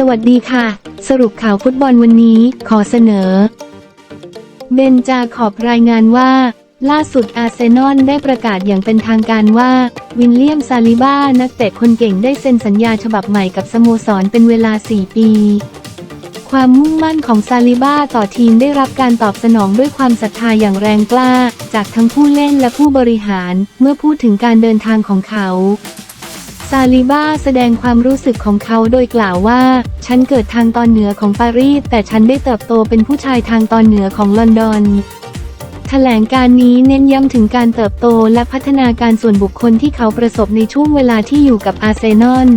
สวัสดีค่ะ สรุปข่าวฟุตบอลวันนี้ขอเสนอ เบนจาขอบรายงานว่า ล่าสุดอาร์เซนอลได้ประกาศอย่างเป็นทางการว่า วินเลียมซาลิบ้านักเตะคนเก่งได้เซ็นสัญญาฉบับใหม่กับสโมสรเป็นเวลา 4 ปี ความมุ่งมั่นของซาลิบ้าต่อทีมได้รับการตอบสนองด้วยความศรัทธาอย่างแรงกล้า จากทั้งผู้เล่นและผู้บริหารเมื่อพูดถึงการเดินทางของเขา ซาลิบ้าแสดงความรู้สึกของเขาโดยกล่าวว่า ฉันเกิดทางตอนเหนือของปารีส แต่ฉันได้เติบโตเป็นผู้ชายทางตอนเหนือของลอนดอนแถลงการนี้เน้นย้ำถึงการเติบโตและพัฒนาการส่วนบุคคลที่เขาประสบในช่วงเวลาที่อยู่กับอาร์เซนอล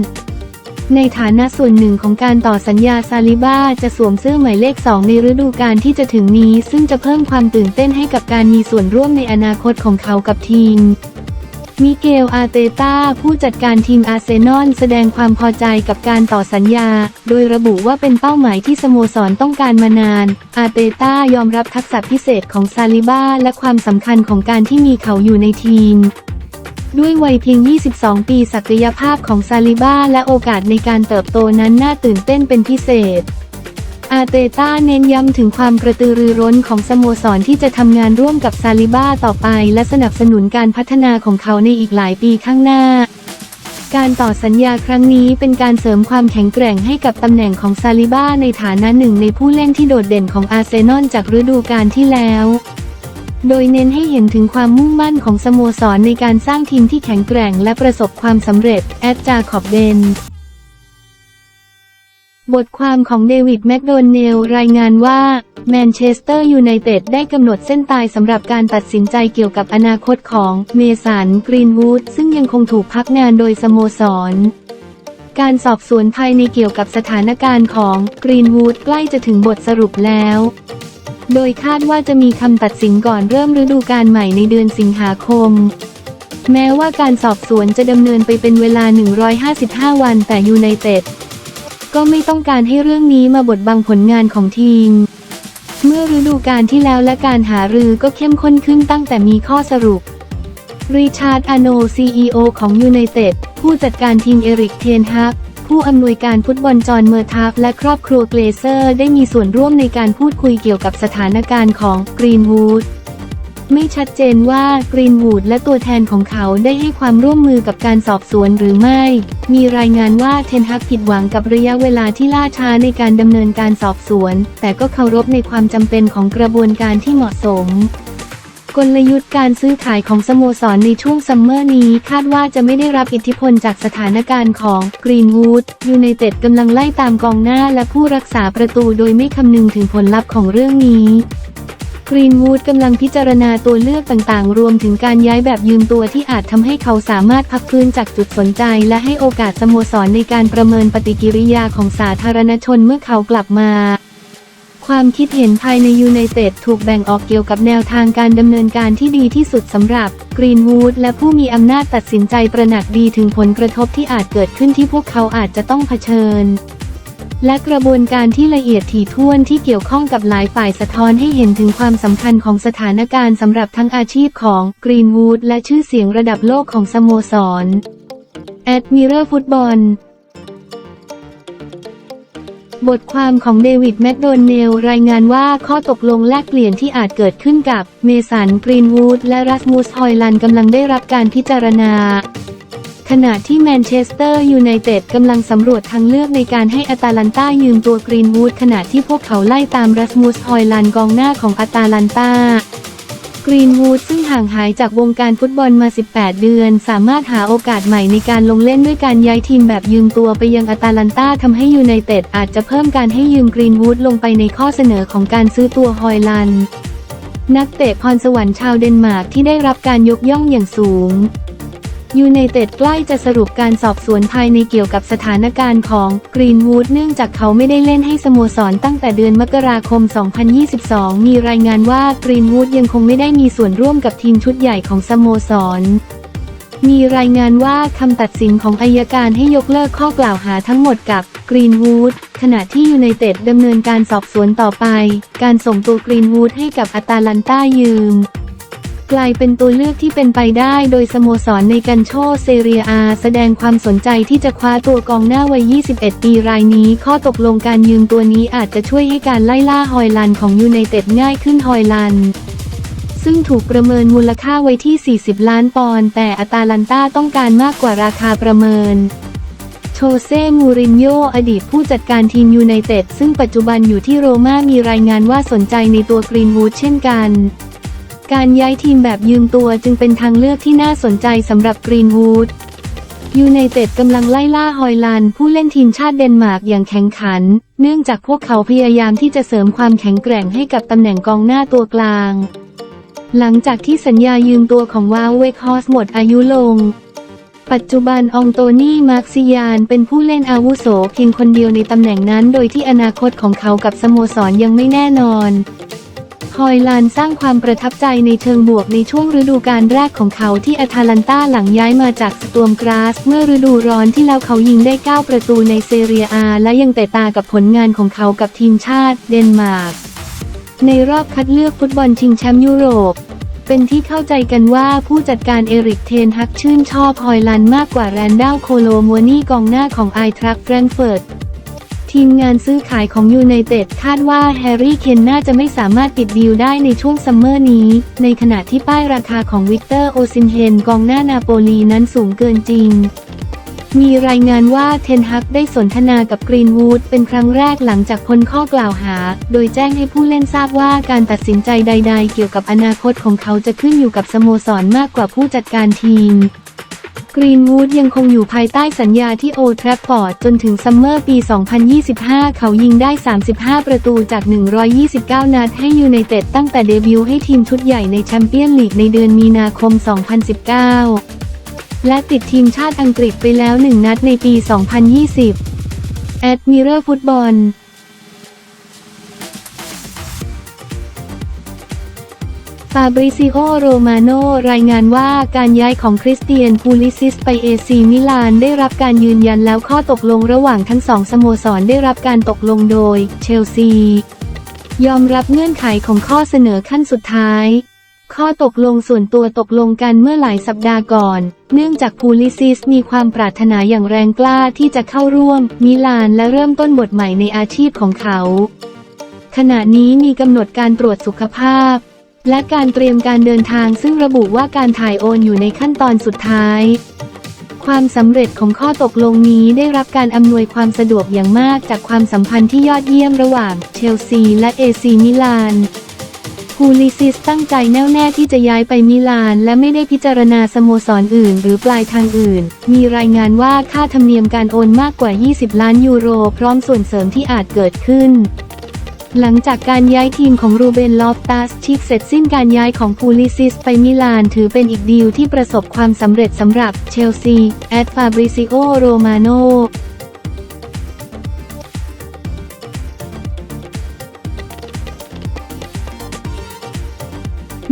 ในฐานะส่วนหนึ่งของการต่อสัญญาซาลิบ้าจะสวมเสื้อหมายเลข 2 ในฤดูกาลที่จะถึงนี้ ซึ่งจะเพิ่มความตื่นเต้นให้กับการมีส่วนร่วมในอนาคตของเขากับทีม มิเกล อาเตตาผู้จัดการทีมอาร์เซนอลแสดงความพอใจกับการต่อสัญญา โดยระบุว่าเป็นเป้าหมายที่สโมสรต้องการมานาน อาเตตายอมรับทักษะพิเศษของซาลิบ้าและความสำคัญของการที่มีเขาอยู่ในทีม ด้วยวัยเพียง 22 ปีศักยภาพของซาลิบ้าและโอกาสในการเติบโตนั้นน่าตื่นเต้นเป็นพิเศษ อาเตต้าเน้นย้ำถึงความกระตือรือร้นของสโมสรที่จะทำงานร่วมกับซาลิบ้าต่อไป และสนับสนุนการพัฒนาของเขาในอีกหลายปีข้างหน้า การต่อสัญญาครั้งนี้เป็นการเสริมความแข็งแกร่งให้กับตำแหน่งของซาลิบ้าในฐานะหนึ่งในผู้เล่นที่โดดเด่นของอาร์เซนอลจากฤดูกาลที่แล้วโดยเน้นให้เห็นถึงความมุ่งมั่นของสโมสรในการสร้างทีมที่แข็งแกร่งและประสบความสำเร็จ แอดจาขอบเบน บทความของเดวิดแมคโดนัลล์รายงานว่า แมนเชสเตอร์ยูไนเต็ดได้กำหนดเส้นตายสำหรับการตัดสินใจเกี่ยวกับอนาคตของเมสันกรีนวูดซึ่งยังคงถูกพักงานโดยสโมสร การสอบสวนภายในเกี่ยวกับสถานการณ์ของกรีนวูดใกล้จะถึงบทสรุปแล้ว โดยคาดว่าจะมีคำตัดสินก่อนเริ่มฤดูกาลใหม่ในเดือนสิงหาคมแม้ว่าการสอบสวนจะดำเนินไปเป็นเวลา 155 วัน แต่ยูไนเต็ด ก็ไม่ต้องการให้เรื่องนี้มาบดบังผลงานของทีม เมื่อฤดูกาลที่แล้วและการหารือก็เข้มข้นขึ้นตั้งแต่มีข้อสรุป ริชาร์ดอโน CEO ของยูไนเต็ดผู้จัดการทีมเอริกเทนฮักผู้อำนวยการฟุตบอลจอห์นเมอร์ทัฟและครอบครัวเกรเซอร์ได้มีส่วนร่วมในการพูดคุยเกี่ยวกับสถานการณ์ของกรีนวูด ไม่ชัดเจนว่ากรีนวูดและตัวแทนของเขาได้ให้ความร่วมมือกับการสอบสวนหรือไม่ มีรายงานว่าเทนฮักผิดหวังกับระยะเวลาที่ล่าช้าในการดำเนินการสอบสวน แต่ก็เคารพในความจำเป็นของกระบวนการที่เหมาะสมกลยุทธ์การซื้อขายของสโมสรในช่วงซัมเมอร์นี้คาดว่าจะไม่ได้รับอิทธิพลจากสถานการณ์ของกรีนวูดยูไนเต็ดกำลังไล่ตามกองหน้าและผู้รักษาประตูโดยไม่คำนึงถึงผลลัพธ์ของเรื่องนี้ กรีนวูดกำลังพิจารณาตัวเลือกต่างๆ รวมถึงการย้ายแบบยืมตัวที่อาจทำให้เขาสามารถพักฟื้นจากจุดสนใจ และให้โอกาสสโมสรในการประเมินปฏิกิริยาของสาธารณชนเมื่อเขากลับมา ความคิดเห็นภายในยูไนเต็ดถูกแบ่งออกเกี่ยวกับแนวทางการดำเนินการที่ดีที่สุดสำหรับกรีนวูดและผู้มีอำนาจตัดสินใจประหนักดีถึงผลกระทบที่อาจเกิดขึ้นที่พวกเขาอาจจะต้องเผชิญ และกระบวนการที่ละเอียดถี่ถ้วนที่เกี่ยวข้องกับหลายฝ่ายสะท้อนให้เห็นถึงความสำคัญของสถานการณ์สำหรับทั้งอาชีพของกรีนวูดและชื่อเสียงระดับโลกของสโมสรแอดมิเรอร์ฟุตบอลบทความของเดวิดแมคโดนัลล์รายงานว่าข้อตกลงแลกเปลี่ยนที่อาจเกิดขึ้นกับเมสันกรีนวูดและรัสมุสฮอยลันกำลังได้รับการพิจารณา ขณะที่แมนเชสเตอร์ยูไนเต็ดกำลังสำรวจทางเลือกในการให้อาตาลันตายืมตัวกรีนวูดขณะที่พวกเขาไล่ตามรัสมุสฮอยลันกองหน้าของอาตาลันตากรีนวูดซึ่งห่างหายจากวงการฟุตบอลมา 18 เดือน สามารถหาโอกาสใหม่ในการลงเล่นด้วยการย้ายทีมแบบยืมตัวไปยังอาตาลันตาทำให้ยูไนเต็ดอาจจะเพิ่มการให้ยืมกรีนวูดลงไปในข้อเสนอของการซื้อตัวฮอยลัน นักเตะพรสวรรค์ชาวเดนมาร์กที่ได้รับการยกย่องอย่างสูง ยูไนเต็ดใกล้จะสรุปการสอบสวนภายในเกี่ยวกับสถานการณ์ของกรีนวูดเนื่องจากเขาไม่ได้เล่นให้สโมสรตั้งแต่เดือนมกราคม 2022 มีรายงานว่ากรีนวูดยังคงไม่ได้มีส่วนร่วมกับทีมชุดใหญ่ของสโมสรมีรายงานว่าคำตัดสินของอายการให้ยกเลิกข้อกล่าวหาทั้งหมดกับกรีนวูดขณะที่ยูไนเต็ดดำเนินการสอบสวนต่อไป การส่งตัวกรีนวูดให้กับอตาลันต้ายืม กลายเป็นตัวเลือกที่เป็นไปได้โดยสโมสรในกันโชเซเรียอา แสดงความสนใจที่จะคว้าตัวกองหน้าวัย 21 ปีรายนี้ ข้อตกลงการยืมตัวนี้อาจจะช่วยให้การไล่ล่าฮอยลันของยูไนเต็ดง่ายขึ้นฮอยลันซึ่งถูกประเมินมูลค่าไว้ที่ 40 ล้านปอนด์แต่อาตาลันตาต้องการมากกว่าราคาประเมินโชเซ่ มูรินโญ่อดีตผู้จัดการทีมยูไนเต็ดซึ่งปัจจุบันอยู่ที่โรม่ามีรายงานว่าสนใจในตัวกรีนวูดเช่นกัน การย้ายทีมแบบยืมตัวจึงเป็นทางเลือกที่น่าสนใจสำหรับกรีนวูดยูไนเต็ดกำลังไล่ล่าฮอยลันผู้เล่นทีมชาติเดนมาร์กอย่างแข็งขัน เนื่องจากพวกเขาพยายามที่จะเสริมความแข็งแกร่งให้กับตำแหน่งกองหน้าตัวกลาง หลังจากที่สัญญายืมตัวของวาวเวคฮอสหมดอายุลง ปัจจุบันองโตนี่มาร์ซิยานเป็นผู้เล่นอาวุโสเพียงคนเดียวในตำแหน่งนั้น โดยที่อนาคตของเขากับสโมสรยังไม่แน่นอน ฮอยลานสร้างความประทับใจในเชิงบวกในช่วงฤดูกาลแรกของเขาที่อาทาลันตาหลังย้ายมาจากสตวมกราส เมื่อฤดูร้อนที่แล้วเขายิงได้ 9 ประตูในเซเรียอา และยังแต่ตากับผลงานของเขากับทีมชาติเดนมาร์ก ในรอบคัดเลือกฟุตบอลชิงแชมป์ยุโรปเป็นที่เข้าใจกันว่าผู้จัดการเอริกเทนฮักชื่นชอบฮอยลันมากกว่าแรนดัลโคโลมัวนี่กองหน้าของไอทรัคแฟรงเฟิร์ต ทีมงานซื้อขายของยูไนเต็ดคาดว่าแฮร์รี่เคนน่าจะไม่สามารถปิดดีลได้ในช่วงซัมเมอร์นี้ ในขณะที่ป้ายราคาของวิกเตอร์โอซินเฮนกองหน้านาโปลีนั้นสูงเกินจริง มีรายงานว่าเทนฮักได้สนทนากับกรีนวูดเป็นครั้งแรกหลังจากพ้นข้อกล่าวหา โดยแจ้งให้ผู้เล่นทราบว่าการตัดสินใจใด ๆ เกี่ยวกับอนาคตของเขาจะขึ้นอยู่กับสโมสรมากกว่าผู้จัดการทีม รีนวูดยังคงอยู่ภายใต้สัญญาที่โอทรัฟฟอร์ดจนถึงซัมเมอร์ปี 2025 เขายิงได้ 35 ประตูจาก 129 นัดให้ยูไนเต็ดตั้งแต่เดบิวต์ให้ทีมชุดใหญ่ในแชมเปี้ยนลีกในเดือนมีนาคม 2019 และติดทีมชาติอังกฤษไปแล้วหนึ่งนัดในปี 2020 แอดมิเรอร์ฟุตบอลาบริซิโอ โรมาโน รายงานว่าการย้ายของคริสเตียนพูลิซิสไปเอซีมิลานได้รับการยืนยันแล้วข้อตกลงระหว่างทั้งสองสโมสรได้รับการตกลงโดย เชลซี ยอมรับเงื่อนไขของข้อเสนอขั้นสุดท้าย ข้อตกลงส่วนตัวตกลงกันเมื่อหลายสัปดาห์ก่อน เนื่องจากพูลิซิสมีความปรารถนาอย่างแรงกล้าที่จะเข้าร่วม มิลานและเริ่มต้นบทใหม่ในอาชีพของเขา ขณะนี้มีกำหนดการตรวจสุขภาพ และการเตรียมการเดินทางซึ่งระบุว่าการถ่ายโอนอยู่ในขั้นตอนสุดท้าย ความสำเร็จของข้อตกลงนี้ได้รับการอำนวยความสะดวกอย่างมากจากความสัมพันธ์ที่ยอดเยี่ยมระหว่างเชลซีและเอซีมิลานพูลิซิสตั้งใจแน่วแน่ที่จะย้ายไปมิลาน และไม่ได้พิจารณาสโมสรออื่น หรือปลายทางอื่น มีรายงานว่าค่าธรรมเนียมการโอนมากกว่า 20 ล้านยูโร พร้อมส่วนเสริมที่อาจเกิดขึ้น หลังจากการย้ายทีมของรูเบนลอฟตัสชิกเสร็จสิ้นการย้ายของพูลิซิสไปมิลานถือเป็นอีกดีลที่ประสบความสำเร็จสำหรับเชลซี แอดฟาบริซิโอ โรมาโน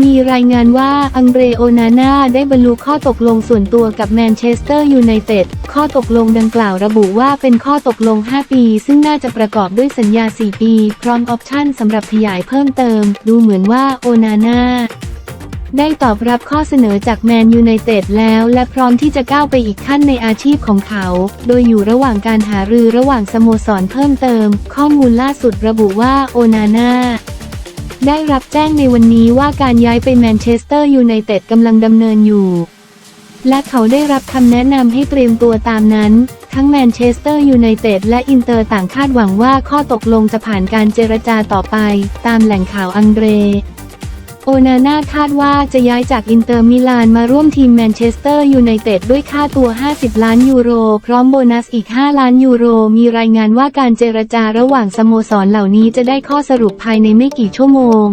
มีรายงานว่าอังเรโอนาน่าได้บรรลุข้อตกลงส่วนตัวกับแมนเชสเตอร์ยูไนเต็ด ข้อตกลงดังกล่าวระบุว่าเป็นข้อตกลง 5 ปี ซึ่งน่าจะประกอบด้วยสัญญา 4 ปี พร้อมออปชั่นสำหรับขยายเพิ่มเติม ดูเหมือนว่าโอนาน่าได้ตอบรับข้อเสนอจากแมนยูไนเต็ดแล้วและพร้อมที่จะก้าวไปอีกขั้นในอาชีพของเขา โดยอยู่ระหว่างการหารือระหว่างสโมสรเพิ่มเติม ข้อมูลล่าสุดระบุว่าโอนาน่า ได้รับแจ้งในวันนี้ว่าการย้ายไปแมนเชสเตอร์ยูไนเต็ดกำลังดำเนินอยู่ และเขาได้รับคำแนะนำให้เตรียมตัวตามนั้น ทั้งแมนเชสเตอร์ยูไนเต็ดและอินเตอร์ต่างคาดหวังว่าข้อตกลงจะผ่านการเจรจาต่อไป ตามแหล่งข่าวอังเดร โอนาน่าคาดว่าจะย้ายจากอินเตอร์มิลานมาร่วมทีมแมนเชสเตอร์ยูไนเต็ดด้วยค่าตัว 50 ล้านยูโร พร้อมโบนัสอีก 5 ล้านยูโร มีรายงานว่าการเจรจาระหว่างสโมสรเหล่านี้จะได้ข้อสรุปภายในไม่กี่ชั่วโมง